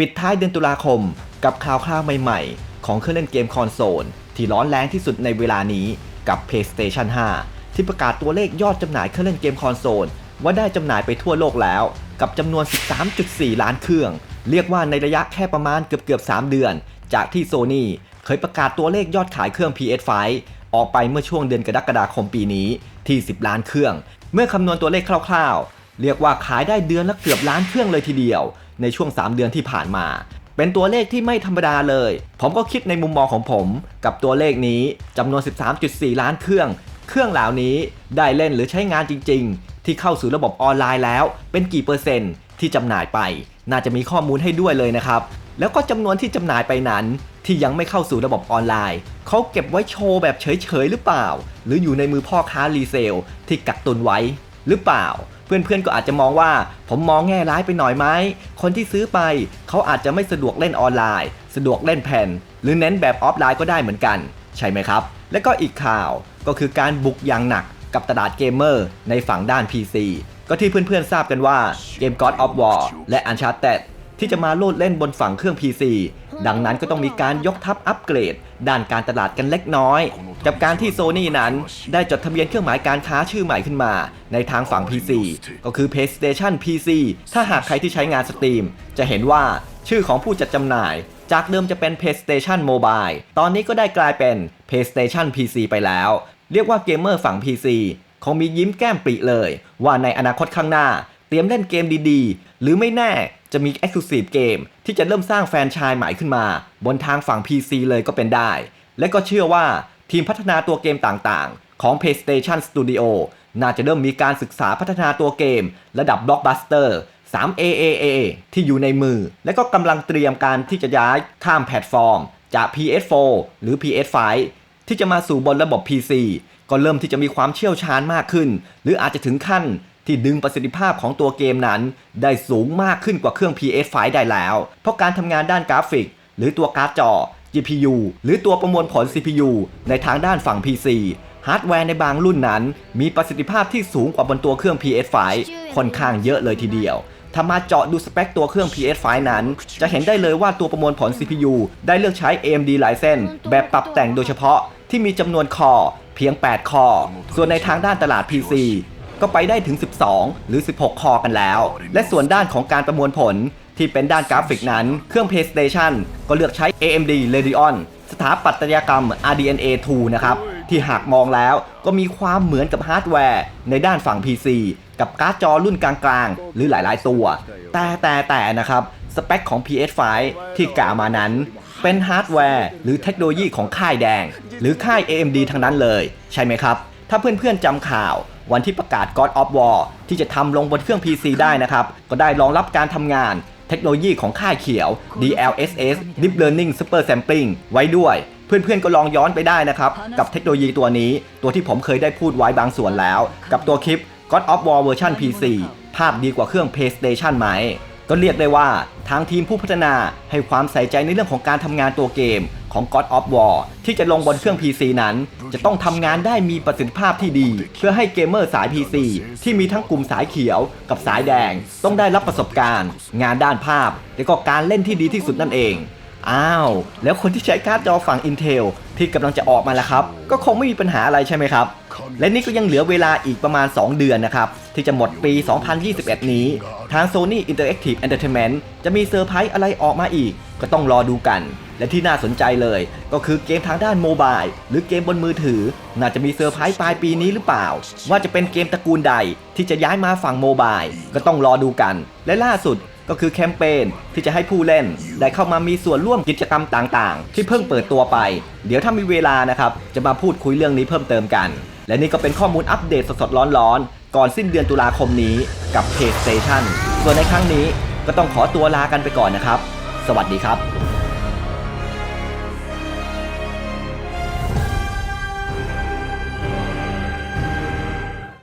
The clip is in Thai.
ปิดท้ายเดือนตุลาคมกับข่าวคราวใหม่ๆ ของเครื่องเล่นเกมคอนโซล ที่ร้อนแรงที่สุดในเวลานี้กับ PlayStation 5 ที่ประกาศตัวเลขยอดจำหน่ายเครื่องเล่นเกมคอนโซล ว่าได้จำหน่ายไปทั่วโลกแล้ว กับจำนวน 13.4 ล้านเครื่อง เรียกว่าในระยะแค่ประมาณเกือบเกือบๆ3เดือน จากที่โซ n y เคยประกาศตัวเลขยอดขายเครื่อง PS5 ออกไปเมื่อช่วงเดือนกรกฎาคมปีนี้ที่ 10 ล้านเครื่อง เมื่อคำนวณตัวเลขคร่าวๆ เรียกว่าขายได้เดือนละเกือบล้านเครื่องเลยทีเดียว ในช่วง 3 เดือนที่ผ่านมา เป็นตัวเลขที่ไม่ธรรมดาเลย ผมก็คิดในมุมมองของผม กับตัวเลขนี้จำนวน 13.4 ล้านเครื่อง เครื่องเหล่านี้ได้เล่นหรือใช้งานจริง ๆ ที่เข้าสู่ระบบออนไลน์แล้ว เป็นกี่เปอร์เซ็นต์ที่จำหน่ายไป น่าจะมีข้อมูลให้ด้วยเลยนะครับ แล้วก็จำนวนที่จำหน่ายไปนั้นที่ยังไม่เข้าสู่ระบบออนไลน์ เขาเก็บไว้โชว์แบบเฉย ๆ หรือเปล่า หรืออยู่ในมือพ่อค้ารีเซลที่กักตุนไว้หรือเปล่า เพื่อนๆก็อาจจะมองว่า ผมมองแง่ร้ายไปหน่อยไหมคนที่ซื้อไปเขาอาจจะไม่สะดวกเล่นออนไลน์ สะดวกเล่นแผ่น หรือเน้นแบบออฟไลน์ก็ได้เหมือนกัน ใช่ไหมครับ และก็อีกข่าวก็คือการบุกอย่างหนักกับตลาดเกมเมอร์ในฝั่งด้าน PC ก็ที่เพื่อนๆทราบกันว่าเกม God of War และ Uncharted ที่จะมาโลดเล่นบนฝั่งเครื่อง PC ดังนั้นก็ต้องมีการยกทัพอัปเกรด ด้านการตลาดกันเล็กน้อย กับการที่โซ n y นั้นได้จดทะเบียนเครื่องหมายการค้าชื่อใหม่ขึ้นมา ในทางฝั่ง PC ก็คือ PlayStation PC ถ้าหากใครที่ใช้งาน Steam จะเห็นว่าชื่อของผู้จัดจำหน่าย จากเดิมจะเป็น PlayStation Mobile ตอนนี้ก็ได้กลายเป็น PlayStation PC ไปแล้ว เรียกว่าเกมเมอร์ฝั่ง PC คงมียิ้มแก้มปริเลย ว่าในอนาคตข้างหน้า รียมเล่นเกมดีๆ หรือไม่แน่จะมี Exclusive เกมที่จะเริ่มสร้างแฟนชายใหม่ขึ้นมา บนทางฝั่ง PC เลยก็เป็นได้ และก็เชื่อว่าทีมพัฒนาตัวเกมต่างๆ ของ PlayStation Studio น่าจะเริ่มมีการศึกษาพัฒนาตัวเกม ระดับ Blockbuster 3AAA ที่อยู่ในมือ และก็กำลังเตรียมการที่จะย้ายข้ามแพลตฟอร์ม จาก PS4 หรือ PS5 ที่จะมาสู่บนระบบ PC ก็เริ่มที่จะมีความเชี่ยวชาญมากขึ้น หรืออาจจะถึงขั้น ที่ดึงประสิทธิภาพของตัวเกมนั้น ได้สูงมากขึ้นกว่าเครื่อง PS5 ได้แล้ว เพราะการทำงานด้านกราฟิก หรือตัวการ์ดจอ GPU หรือตัวประมวลผล CPU ในทางด้านฝั่ง PC ฮาร์ดแวร์ในบางรุ่นนั้น มีประสิทธิภาพที่สูงกว่าบนตัวเครื่อง PS5 ค่อนข้างเยอะเลยทีเดียวถ้ามาเจาะดูสเปคตัวเครื่อง PS5 นั้น จะเห็นได้เลยว่าตัวประมวลผล CPU ได้เลือกใช้ AMD Ryzen แบบปรับแต่งโดยเฉพาะที่มีจำนวนคอเพียง 8 คอ ส่วนในทางด้านตลาด PC ก็ไปได้ถึง 12 หรือ 16 คอกันแล้ว และส่วนด้านของการประมวลผลที่เป็นด้านกราฟิกนั้น เครื่อง PlayStation ก็เลือกใช้ AMD Radeon สถาปัตยกรรม RDNA 2 นะครับ ที่หากมองแล้วก็มีความเหมือนกับฮาร์ดแวร์ ในด้านฝั่ง PC กับการ์ดจอรุ่นกลางๆ หรือหลายๆตัว แต่แต่แต่นะครับ สเปคของ PS5 ที่กล่าวมานั้น เป็นฮาร์ดแวร์หรือเทคโนโลยีของค่ายแดง หรือค่าย AMD ทั้งนั้นเลย ใช่ไหมครับ ถ้าเพื่อนๆจำข่าว วันที่ประกาศ God of War ที่จะทำลงบนเครื่อง PC ได้นะครับ ก็ได้รองรับการทำงานเทคโนโลยีของค่ายเขียว DLSS Deep Learning Super Sampling ไว้ด้วย เพื่อนๆก็ลองย้อนไปได้นะครับ กับเทคโนโลยีตัวนี้ ตัวที่ผมเคยได้พูดไว้บางส่วนแล้ว กับตัวคลิป God of War เวอร์ชัน PC ภาพดีกว่าเครื่อง PlayStation ไหม ก็เรียกได้ว่าทางทีมผู้พัฒนาให้ความใส่ใจในเรื่องของการทำงานตัวเกม ของ God of War ที่จะลงบนเครื่อง PC นั้น จะต้องทำงานได้มีประสิทธิภาพที่ดี เพื่อให้เกมเมอร์สาย PC ที่มีทั้งกลุ่มสายเขียวกับสายแดง ต้องได้รับประสบการณ์ งานด้านภาพ และก็การเล่นที่ดีที่สุดนั่นเอง อ้าว แล้วคนที่ใช้การ์ดจอฝั่ง Intel ที่กำลังจะออกมาแล้วครับ ก็คงไม่มีปัญหาอะไรใช่ไหมครับ และนี่ก็ยังเหลือเวลาอีกประมาณ 2 เดือนนะครับ ที่จะหมดปี 2021 นี้ ทาง Sony Interactive Entertainment จะมีเซอร์ไพรส์อะไรออกมาอีก ก็ต้องรอดูกัน และที่น่าสนใจเลย ก็คือเกมทางด้านโมบายหรือเกมบนมือถือ น่าจะมีเซอร์ไพรส์ปลายปีนี้หรือเปล่า ว่าจะเป็นเกมตระกูลใดที่จะย้ายมาฝั่งโมบายก็ต้องรอดูกัน และล่าสุด ก็คือแคมเปญที่จะให้ผู้เล่น ได้เข้ามามีส่วนร่วมกิจกรรมต่างๆ ที่เพิ่งเปิดตัวไป เดี๋ยวถ้ามีเวลานะครับ จะมาพูดคุยเรื่องนี้เพิ่มเติมกัน และนี่ก็เป็นข้อมูลอัปเดตสดๆร้อนๆ ก่อนสิ้นเดือนตุลาคมนี้กับ PlayStation ส่วนในครั้งนี้ก็ต้องขอตัวลากันไปก่อนนะครับ สวัสดีครับ